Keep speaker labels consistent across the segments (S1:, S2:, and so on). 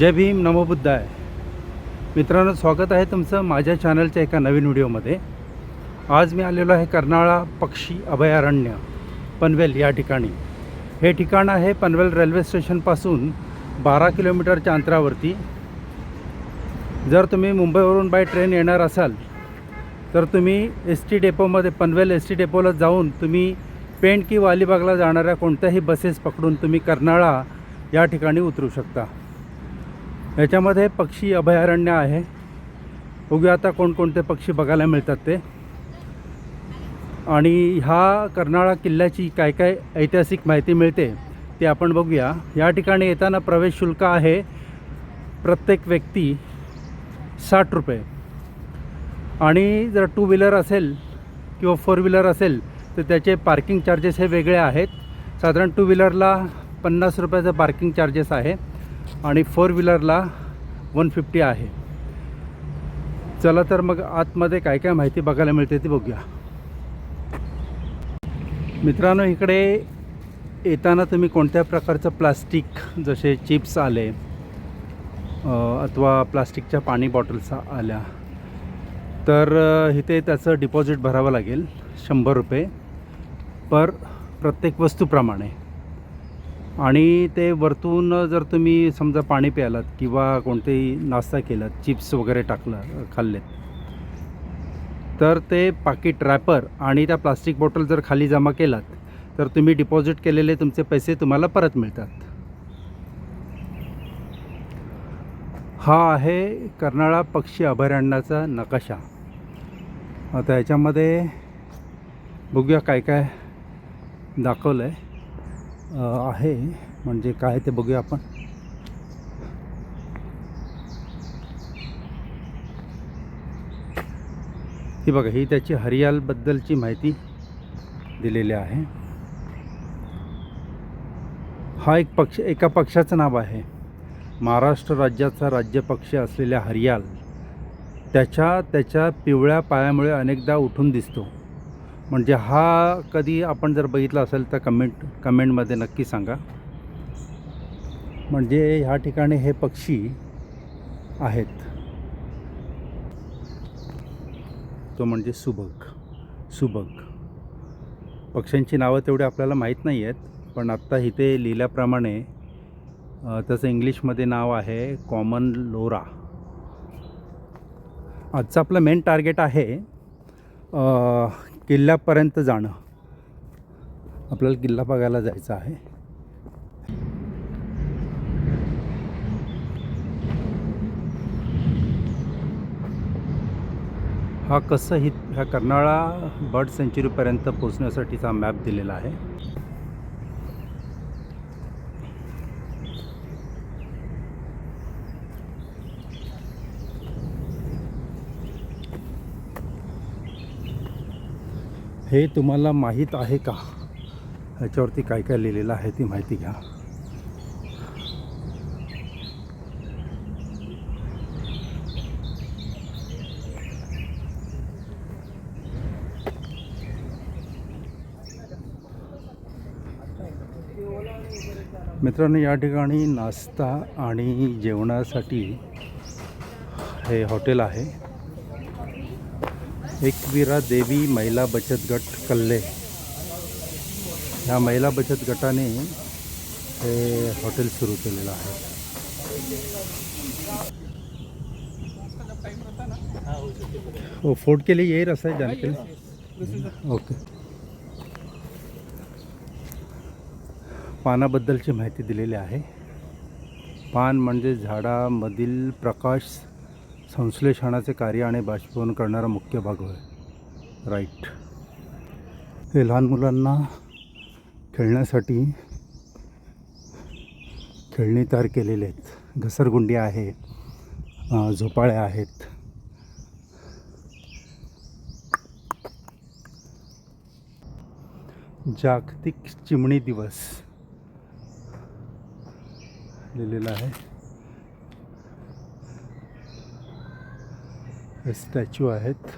S1: जय भीम नमो बुद्धाय. मित्रांनो स्वागत आहे तुमचं माझ्या चॅनलच्या एका नवीन व्हिडिओमध्ये. आज मी आलेलो आहे कर्नाळा पक्षी अभयारण्य पनवेल या ठिकाणी. हे ठिकाण आहे पनवेल रेल्वे स्टेशनपासून बारा किलोमीटरच्या अंतरावरती. जर तुम्ही मुंबईवरून बाय ट्रेन येणार असाल तर तुम्ही एस टी डेपोमध्ये पनवेल एस टी डेपोला जाऊन तुम्ही पेंट किंवा अलिबागला जाणाऱ्या कोणत्याही बसेस पकडून तुम्ही कर्नाळा या ठिकाणी उतरू शकता. याच्यामध्ये पक्षी अभयारण्य आहे. बघूया आता कोणकोणते पक्षी बघायला मिळतात ते. आणि ह्या कर्नाळा किल्ल्याची काय काय ऐतिहासिक माहिती मिळते ते आपण बघूया. या ठिकाणी येताना प्रवेश शुल्क आहे प्रत्येक व्यक्ती साठ रुपये. आणि जर टू व्हीलर असेल किंवा फोर व्हीलर असेल तर त्याचे पार्किंग चार्जेस हे वेगळे आहेत. साधारण टू व्हीलरला पन्नास रुपयाचं पार्किंग चार्जेस आहे. आणि फोर व्हीलरला वन फिफ्टी आहे. चला तर मग आतमध्ये काय काय माहिती बघायला मिळते ती बघूया. मित्रांनो इकडे येताना तुम्ही कोणत्या प्रकारचं प्लास्टिक जसे चिप्स आले अथवा प्लास्टिकच्या पाणी बॉटल्स आल्या तर इथे त्याचं डिपॉझिट भरावं लागेल शंभर रुपये पर प्रत्येक वस्तूप्रमाणे आणि ते वरतून जर तुम्ही समजा पाणी प्यालात किंवा कोणतेही नाश्ता केलात चिप्स वगैरे टाकलं खाल्लेत तर ते पाकिट रॅपर आणि त्या प्लास्टिक बॉटल जर खाली जमा केलात तर तुम्ही डिपॉझिट केलेले तुमचे पैसे तुम्हाला परत मिळतात. हा आहे कर्नाळा पक्षी अभयारण्याचा नकाशा. आता याच्यामध्ये बघूया काय काय दाखवलं आहे आहे. म्हणजे काय ते बघूया आपण. ही बघा ही त्याची हरियालबद्दलची माहिती दिलेली आहे. हा एक पक्ष एका पक्षाचं नाव आहे. महाराष्ट्र राज्याचा राज्य पक्ष असलेल्या हरियाल. त्याच्या त्याच्या पिवळ्या पायामुळे अनेकदा उठून दिसतो. म्हणजे हा कधी आपण जर बघितला असेल तर कमेंट कमेंटमध्ये नक्की सांगा. म्हणजे ह्या ठिकाणी हे पक्षी आहेत. तो म्हणजे सुबक सुबक. पक्ष्यांची नावं तेवढी आपल्याला माहीत नाही आहेत पण आत्ता इथे लिहिल्याप्रमाणे त्याचं इंग्लिशमध्ये नाव आहे कॉमन लोरा. आजचं आपलं मेन टार्गेट आहे किल्ल्यापर्यंत जाणं. आपल्याला किल्ला बघायला जायचं आहे. हा कसं ही ह्या कर्नाळा बर्ड सेंचुरीपर्यंत पोचण्यासाठीचा मॅप दिलेला आहे. हे तुम्हाला माहीत आहे का? ह्याच्यावरती काय काय लिहिलेलं आहे ती माहिती घ्या. मित्रांनो या ठिकाणी नाश्ता आणि जेवणासाठी हे हॉटेल आहे. एकवीरा देवी महिला बचत गट कल्ले. ह्या महिला बचत गटाने हे हॉटेल सुरू केलेलं आहे. हो फोड के लिए यही रस्ता है जाने के लिए ओके. पानाबद्दलची माहिती दिलेली आहे. पान म्हणजे झाडामधील प्रकाश संश्लेषणाचे कार्य आणि बाष्पीभवन करणारा मुख्य भाग होय. राईट हे लहान मुलांना खेळण्यासाठी खेळणी तयार केलेले आहेत. घसरगुंडी आहे झोपाळ्या आहेत. जागतिक चिमणी दिवस लिहिलेला आहे. स्टॅच्यू आहेत.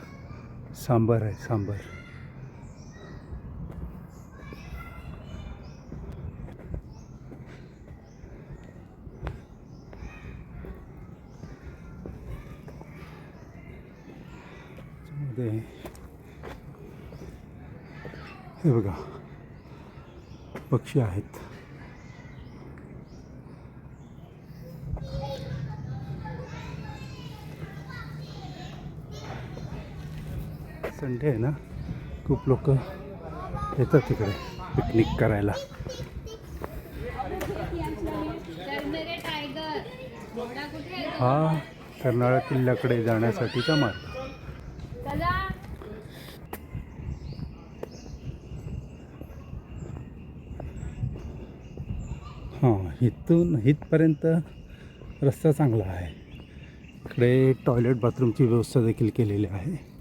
S1: सांबर आहे सांबर. हे बघा पक्षी आहेत. संडे आहे ना खूप लोक येतात तिकडे पिकनिक करायला. हा कर्नाळा किल्ल्याकडे जाण्यासाठीचा मार्ग.
S2: चला
S1: हां इथून इथपर्यंत रस्ता चांगला आहे. इकडे टॉयलेट बाथरूमची व्यवस्था देखील केलेली आहे.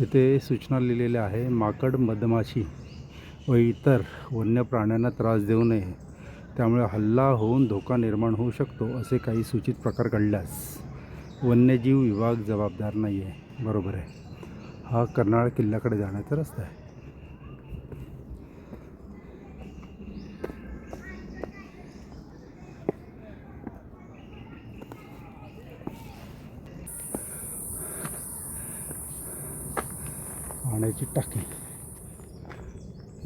S1: इथे सूचना लिहिलेल्या आहे माकड मधमाशी व इतर वन्य प्राण्यांना त्रास देऊ नये. त्यामुळे हल्ला होऊन धोका निर्माण होऊ शकतो असे काही सूचित प्रकार घडल्यास. वन्यजीव विभाग जबाबदार नाही आहे बरोबर आहे. हा कर्नाळ किल्ल्याकडे जाण्याचा रस्ता आहे. पाण्याची टाकी.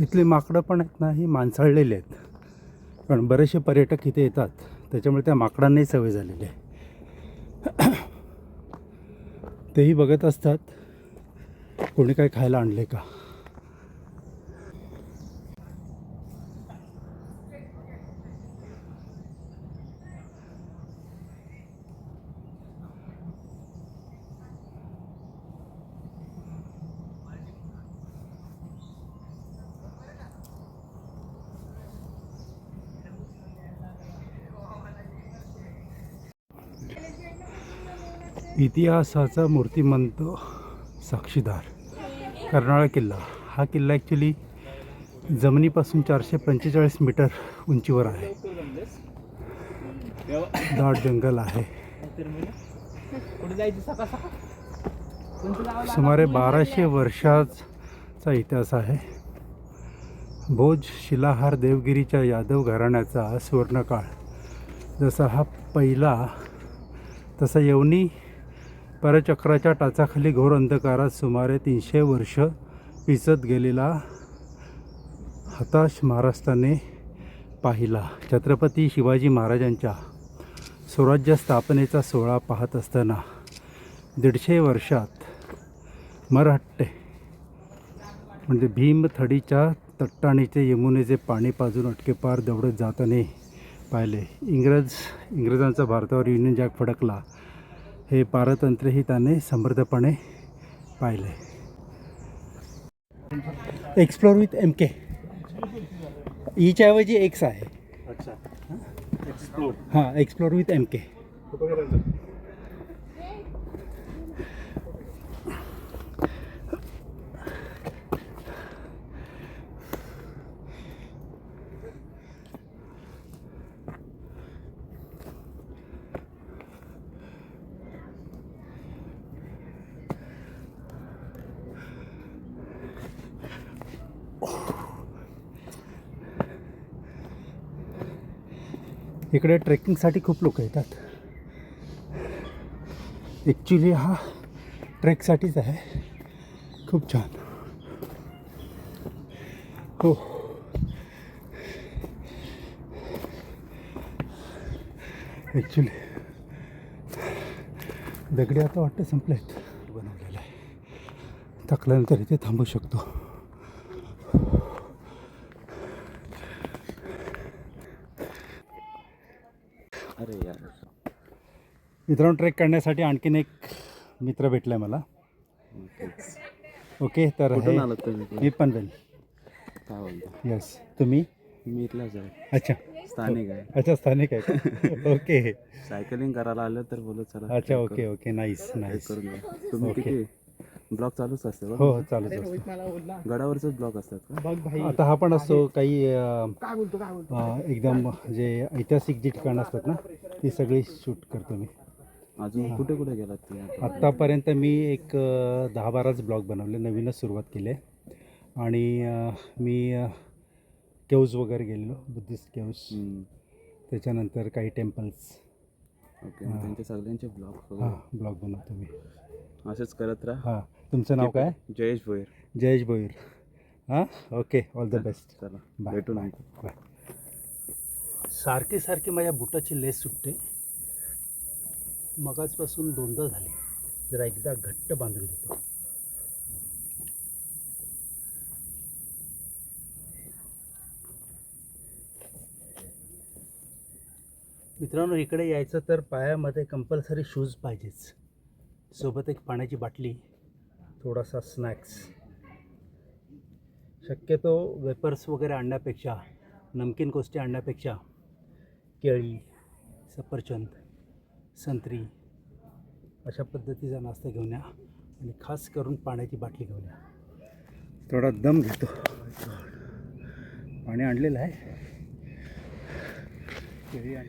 S1: इथली माकडं पण आहेत ना ही माणसाळलेली आहेत. पण बरेचसे पर्यटक इथे येतात. त्याच्यामुळे त्या माकडांनाही सवय झालेली आहे. तेही बघत असतात. कोणी काय खायला आणले का? इतिहासाचा मूर्तिमंत साक्षीदार कर्नाळा किल्ला. हा किल्ला ॲक्च्युली जमिनीपासून चारशे पंचेचाळीस मीटर उंचीवर आहे. दाट जंगल आहे. सुमारे बाराशे वर्षाचा इतिहास आहे. भोज शिलाहार देवगिरीच्या यादव घराण्याचा सुवर्णकाळ. जसा हा पहिला तसा यवनी परचक्राच्या टाचाखाली घोर अंधकारात सुमारे तीनशे वर्ष पिचत गेलेला हताश महाराष्ट्राने पाहिला. छत्रपती शिवाजी महाराजांच्या स्वराज्य स्थापनेचा सोहळा पाहत असताना दीडशे वर्षात मराठे म्हणजे भीमथडीच्या तट्टाणीचे यमुनेचे पाणी पाजून अटकेपार दौडत जाताना पाहिले. इंग्रज इंग्रजांचा भारतावर युनियन जॅक फडकला. हे पारतंत्र्यही त्याने समर्थपणे पाहिले. एक्सप्लोर विथ एम के ईच्या ऐवजी एक्स आहे.
S3: अच्छा.
S1: हां एक्सप्लोर विथ एम के इकडे ट्रेकिंगसाठी खूप लोक येतात. ॲक्च्युली हा ट्रेकसाठीच आहे. खूप छान. हो. ॲक्च्युली दगडी आता वाटतं संपलेत. बनवलेलं आहे. थकल्यानंतर इथे थांबू शकतो. मित्रांनो ट्रेक करण्यासाठी आणखीन एक मित्र भेटला आहे मला. ओके तर
S3: कुठून आलात तुम्ही
S1: मी पनवेल
S3: काय बोलता?
S1: यस तुम्ही?
S3: मी इथलाच आहे.
S1: अच्छा.
S3: स्थानिक आहे.
S1: अच्छा स्थानिक आहे? ओके.
S3: सायकलिंग करायला आलं तर बोलत चला
S1: अच्छा ओके
S3: करू.
S1: ओके नाईस
S3: trek
S1: नाईस
S3: करून घ्या तुम्ही
S1: ओके.
S3: किती? ब्लॉग चालूच असते
S1: हो
S3: बघ
S1: हो चालूच असतं.
S3: गडावरच ब्लॉग असतात का?
S1: आता हा पण असतो काही अं, अं, एकदम जे ऐतिहासिक जी ठिकाणं असतात ना ती सगळी शूट करतो मी.
S3: अजून कुठे कुठे गेलात तुम्ही आता?
S1: आत्तापर्यंत मी एक अं, दहा बाराच ब्लॉग बनवले नवीनच सुरुवात केली आहे. आणि अं, मी केव्ज वगैरे गेलेलो बुद्धिस्ट केव्ज.
S3: हम्म.
S1: त्याच्यानंतर काही टेम्पल्स.
S3: ओके त्यांचे सगळ्यांचे ब्लॉग
S1: हां ब्लॉग बनवतो मी.
S3: असेच करत राहा.
S1: हां तुमचं नाव काय?
S3: जयेश भोईर.
S1: जयेश भोईर. हां? Okay all the best.
S3: चला.
S1: बाय
S3: भेटू नंतर.
S1: बाय. सारखी सारखी माझ्या बुटाची लेस सुटते. मगाचपासून दोनदा झाली. जरा एकदा घट्ट बांधून घेतो. मित्रांनो इकडे यायचं तर पायामध्ये कंपल्सरी शूज पाहिजेच. सोबत एक पाण्याची बाटली थोडासा स्नॅक्स शक्यतो वेपर्स वगैरे आणण्यापेक्षा नमकीन गोष्टी आणण्यापेक्षा केळी सफरचंद संत्री अशा पद्धतीचा नाश्ता घेऊन या आणि खास करून पाण्याची बाटली घेऊन या. थोडा दम घेतो. पाणी आणलेलं आहे. केळी आण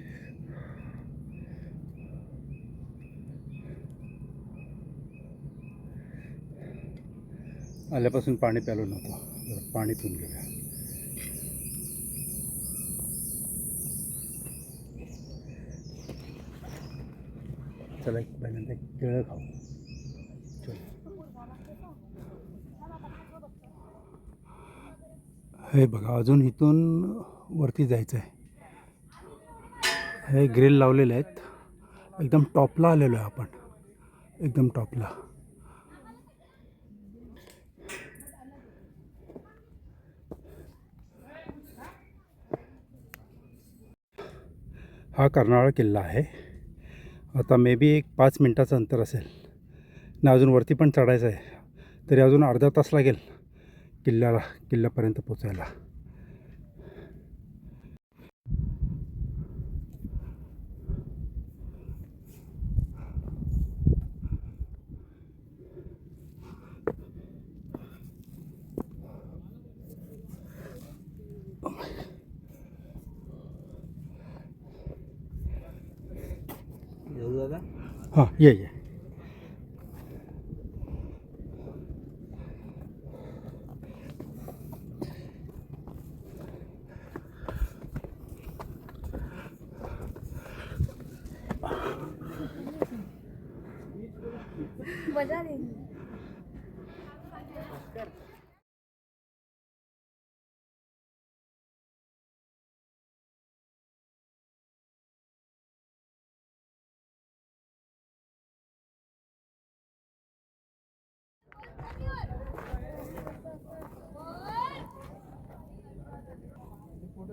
S1: आल्यापासून पाणी प्यालो नव्हतं पाणी पिऊन गेलं चला एक पहिल्यांदा एक केळं खाऊ हे बघा अजून इथून वरती जायचं आहे हे ग्रिल लावलेले आहेत. एकदम टॉपला आलेलो आहे आपण. एकदम टॉपला. हा कर्नाळा किल्ला आहे. आता मे बी एक पाच मिनटाचं अंतर असेल. ना अजून वरती पण चढायचं आहे. तरी अजून अर्धा तास लागेल किल्ल्याला किल्ल्यापर्यंत पोचायला हां ये ये.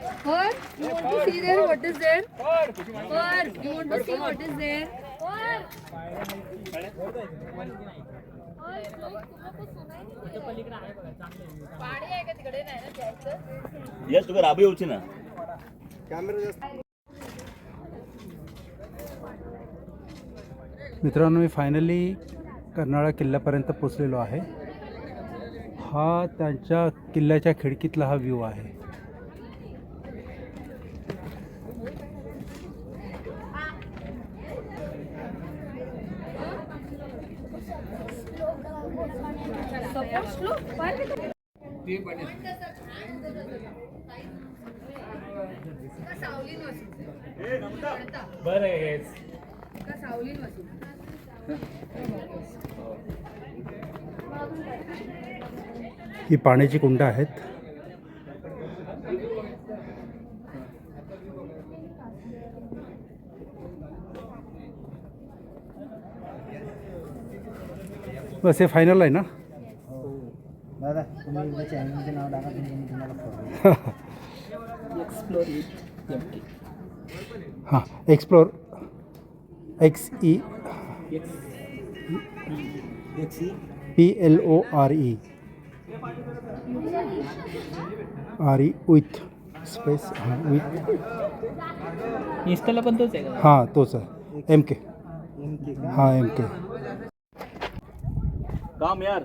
S2: What? You want to see there? What is there? What? You want to see what is there?
S4: यश तुका राबी येऊची ना
S1: मित्रांनो मी फायनली कर्नाळा किल्ल्यापर्यंत पोचलेलो आहे हा त्यांच्या किल्ल्याच्या खिडकीतला हा व्ह्यू आहे ही पाण्याची कुंड आहेत. बस हे फायनल आहे ना?
S5: दादा तुम्ही एकदा चॅनलचं नाव टाका तुम्ही मी तुम्हाला फ़ोटो
S1: हाँ explore X E P L O R E R E with space हाँ विथ
S5: इंस्टाला पण तोच आहे का
S1: हाँ तोच आहे एम के
S5: एम के?
S1: हाँ एम के
S4: काम यार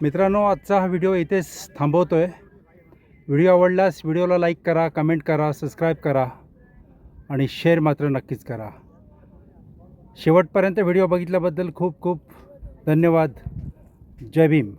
S1: मित्रांनो आजचा हा व्हिडिओ इथेच थांबवतो आहे व्हिडिओ आवडल्यास व्हिडिओला लाईक करा कमेंट करा सबस्क्राईब करा आणि शेअर मात्र नक्कीच करा. शेवटपर्यंत व्हिडिओ बघितल्याबद्दल खूप खूप धन्यवाद. जय भीम.